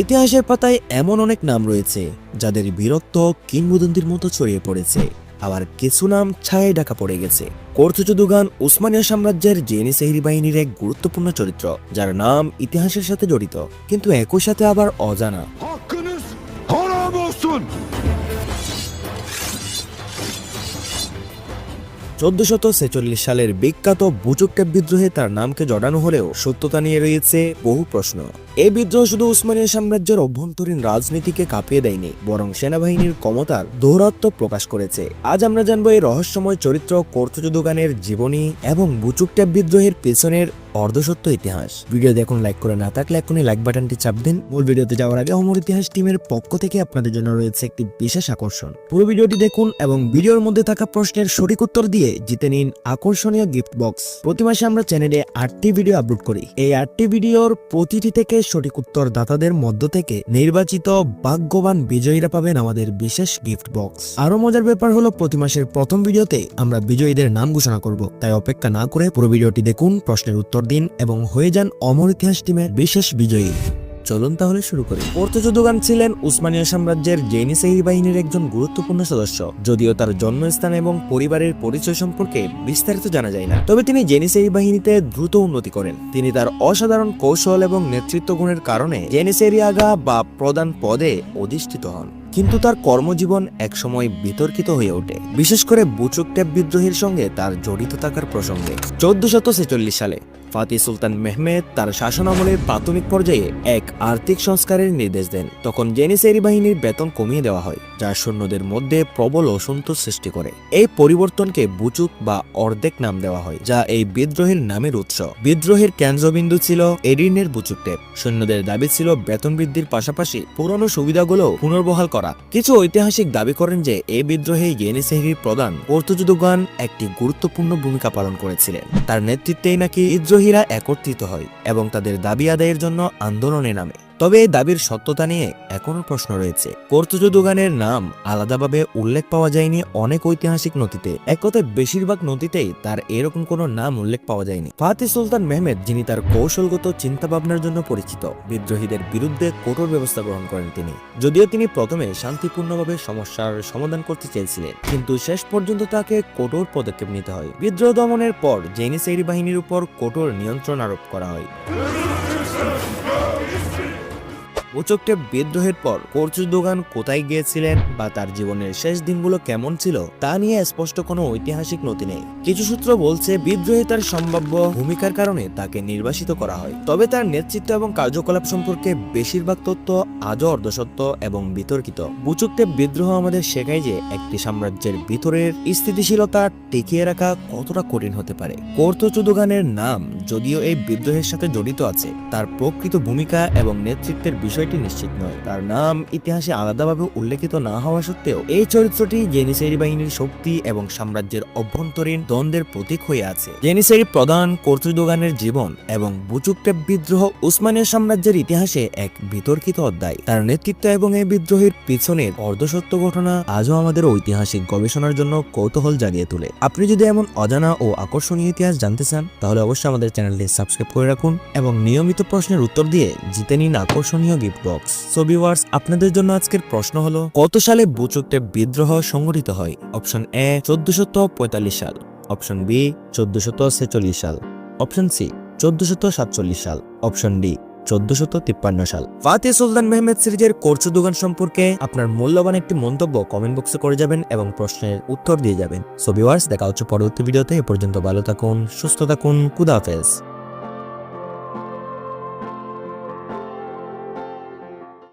ইতিহাসের পাতায় এমন অনেক নাম রয়েছে, যাদের বিরক্ত কিংবদন্তির মতো ছড়িয়ে পড়েছে। আবার কিছু নাম ছায় ডাকা পড়ে গেছে। কর্তুচুদুগান উসমানিয়া সাম্রাজ্যের জেনি সেহরি বাহিনীর এক গুরুত্বপূর্ণ চরিত্র, যার নাম ইতিহাসের সাথে জড়িত। কিন্তু একই সাথে আবার অজানা। চোদ্দশত ছেচল্লিশ সালের বিখ্যাত বুচুক্যাপ বিদ্রোহে তার নামকে জড়ানো হলেও সত্যতা নিয়ে রয়েছে বহু প্রশ্ন। এই বিদ্রোহ শুধু উসমানীয় সাম্রাজ্যের অভ্যন্তরীণ রাজনীতিকে কাঁপিয়ে দেয়নি, বরং সেনাবাহিনীর ক্ষমতার দৌরাত্ম প্রকাশ করেছে। আজ আমরা জানব এই রহস্যময় চরিত্র কর্তযুদগানের জীবনী এবং বুচুকটেপ বিদ্রোহের পেছনের অর্ধসত্য ইতিহাস। ভিডিও দেখুন লাইক করে না থাকলে এখনই লাইক বাটনটি চাপ দিন। মূল ভিডিওতে যাওয়ার আগে অমর ইতিহাস টিমের পক্ষ থেকে আপনাদের জন্য রয়েছে একটি বিশেষ আকর্ষণ। পুরো ভিডিওটি দেখুন এবং ভিডিওর মধ্যে থাকা প্রশ্নের সঠিক উত্তর দিয়ে জিতে নিন আকর্ষণীয় গিফট বক্স প্রতি মাসে আমরা চ্যানেলে আটটি ভিডিও আপলোড করি। এই আটটি ভিডিওর প্রতিটি থেকে সঠিক উত্তর দাতাদের মধ্য থেকে নির্বাচিত ভাগ্যবান বিজয়ীরা পাবেন আমাদের বিশেষ গিফট বক্স আরও মজার ব্যাপার হলো, প্রতি মাসের প্রথম ভিডিওতে আমরা বিজয়ীদের নাম ঘোষণা করব। তাই অপেক্ষা না করে পুরো ভিডিওটি দেখুন, প্রশ্নের উত্তর দিন এবং হয়ে যান অমর ইতিহাস টিমের বিশেষ বিজয়ী। চলুন তাহলে শুরু করি। পর্তুজুদুগান ছিলেন উসমানীয় সাম্রাজ্যের জেনিসেই বাহিনীর একজন গুরুত্বপূর্ণ সদস্য, যদিও তার জন্মস্থান এবং পরিবারের পরিচয় সম্পর্কে বিস্তারিত জানা যায় না। তবে তিনি জেনিসেই বাহিনীতে দ্রুত উন্নতি করেন। তিনি তার অসাধারণ কৌশল এবং নেতৃত্ব গুণের কারণে জেনিসেরি আগা বা প্রধান পদে অধিষ্ঠিত হন। কিন্তু তার কর্মজীবন একসময় বিতর্কিত হয়ে ওঠে, বিশেষ করে বুচুকটেপ বিদ্রোহের সঙ্গে তার জড়িত থাকার প্রসঙ্গে। চোদ্দশত ছেচল্লিশ সালে ফাতি সুলতান মেহমেদ তার শাসনামলের প্রাথমিক পর্যায়ে এক আর্থিক সংস্কারের নির্দেশ দেন। তখন জেনিসেরি বাহিনীর বেতন কমিয়ে দেওয়া হয়, যা সৈন্যদের মধ্যে প্রবল অসন্তোষ সৃষ্টি করে। এই পরিবর্তনকে বুচুক বা অর্ধেক নাম দেওয়া হয়, যা এই বিদ্রোহের নামের উৎস। বিদ্রোহের কেন্দ্রবিন্দু ছিল এডিনের বুচুকটেপ সৈন্যদের দাবি ছিল বেতন বৃদ্ধির পাশাপাশি পুরনো সুবিধাগুলো পুনর্বহাল করা। কিছু ঐতিহাসিক দাবি করেন যে এই বিদ্রোহে ইয়েনিসেহরির প্রধান পর্তুজুদুগান একটি গুরুত্বপূর্ণ ভূমিকা পালন করেছিলেন। তার নেতৃত্বেই নাকি বিদ্রোহীরা একত্রিত হয় এবং তাদের দাবি আদায়ের জন্য আন্দোলনে নামে। তবে এই দাবির সত্যতা নিয়ে এখনও প্রশ্ন রয়েছে। কর্তুজুদুগানের নাম আলাদাভাবে উল্লেখ পাওয়া যায়নি অনেক ঐতিহাসিক নথিতে। এক কথায়, বেশিরভাগ নথিতেই তার এরকম কোনো নাম উল্লেখ পাওয়া যায়নি। ফাতি সুলতান মেহমেদ, যিনি তার কৌশলগত চিন্তাভাবনার জন্য পরিচিত, বিদ্রোহীদের বিরুদ্ধে কঠোর ব্যবস্থা গ্রহণ করেন তিনি। যদিও তিনি প্রথমে শান্তিপূর্ণভাবে সমস্যার সমাধান করতে চেয়েছিলেন, কিন্তু শেষ পর্যন্ত তাকে কঠোর পদক্ষেপ নিতে হয়। বিদ্রোহ দমনের পর জেনিসেরি বাহিনীর উপর কঠোর নিয়ন্ত্রণ আরোপ করা হয়। উচকটে বিদ্রোহের পর পর্তুদোগান কোথায় গিয়েছিলেন বা তার জীবনের শেষ দিনগুলো কেমন ছিল, তা নিয়ে স্পষ্ট কোনো ঐতিহাসিক নথি নেই। কিছু সূত্র বলছে, বিদ্রোহে তার সম্ভাব্য ভূমিকার কারণে তাকে নির্বাসিত করা হয়। তবে তার নেতৃত্ব এবং কার্যকলাপ সম্পর্কে বেশিরভাগ তথ্য আজও অর্ধসত্য এবং বিতর্কিত। বুচুকটে বিদ্রোহ আমাদের শেখায় যে একটি সাম্রাজ্যের ভিতরের স্থিতিশীলতা টিকিয়ে রাখা কতটা কঠিন হতে পারে। কর্তচুদোগানের নাম যদিও এই বিদ্রোহের সাথে জড়িত আছে, তার প্রকৃত ভূমিকা এবং নেতৃত্বের বিষয়টি নিশ্চিত নয়। তার নাম ইতিহাসে আলাদাভাবে উল্লেখিত না হওয়া সত্ত্বেও, এই চরিত্রটি জেনিসেরি বাহিনীর শক্তি এবং সাম্রাজ্যের অভ্যন্তরীণ দ্বন্দ্বের প্রতীক হয়ে আছে। জেনিসেরি প্রধান কর্তৃদোগানের জীবন এবং বুচুকটেপ বিদ্রোহ উসমানীয় সাম্রাজ্যের ইতিহাসে এক বিতর্কিত অধ্যায়। তার নেতৃত্ব এবং এই বিদ্রোহের পিছনের অর্ধসত্য ঘটনা আজও আমাদের ঐতিহাসিক গবেষণার জন্য কৌতূহল জাগিয়ে তোলে। আপনি যদি এমন অজানা ও আকর্ষণীয় ইতিহাস জানতে চান, তাহলে অবশ্যই আমাদের চ্যানেলটি সাবস্ক্রাইব করে রাখুন এবং নিয়মিত প্রশ্নের উত্তর দিয়ে জিতে নিন আকর্ষণীয় গিফট বক্স সো ভিউয়ার্স আপনাদের জন্য আজকের প্রশ্ন হলো, কত সালে বুচুকটে বিদ্রোহ সংগঠিত হয়? অপশন এ চোদ্দশত পঁয়তাল্লিশ সাল। অপশন বি চোদ্দশত ছেচল্লিশ সাল। অপশন সি চোদ্দশত সাতচল্লিশ সাল। অপশন ডি চোদ্দশত তিপ্পান্ন সাল। ফাতে সুলতান মেহমেদ সিরিজের কোর্চুদোগান সম্পর্কে আপনার মূল্যবান একটি মন্তব্য কমেন্ট বক্সে করে যাবেন এবং প্রশ্নের উত্তর দিয়ে যাবেন। সো দেখা হচ্ছে পরবর্তী ভিডিওতে এ পর্যন্ত ভালো থাকুন, সুস্থ থাকুন কুদা হাফেজ।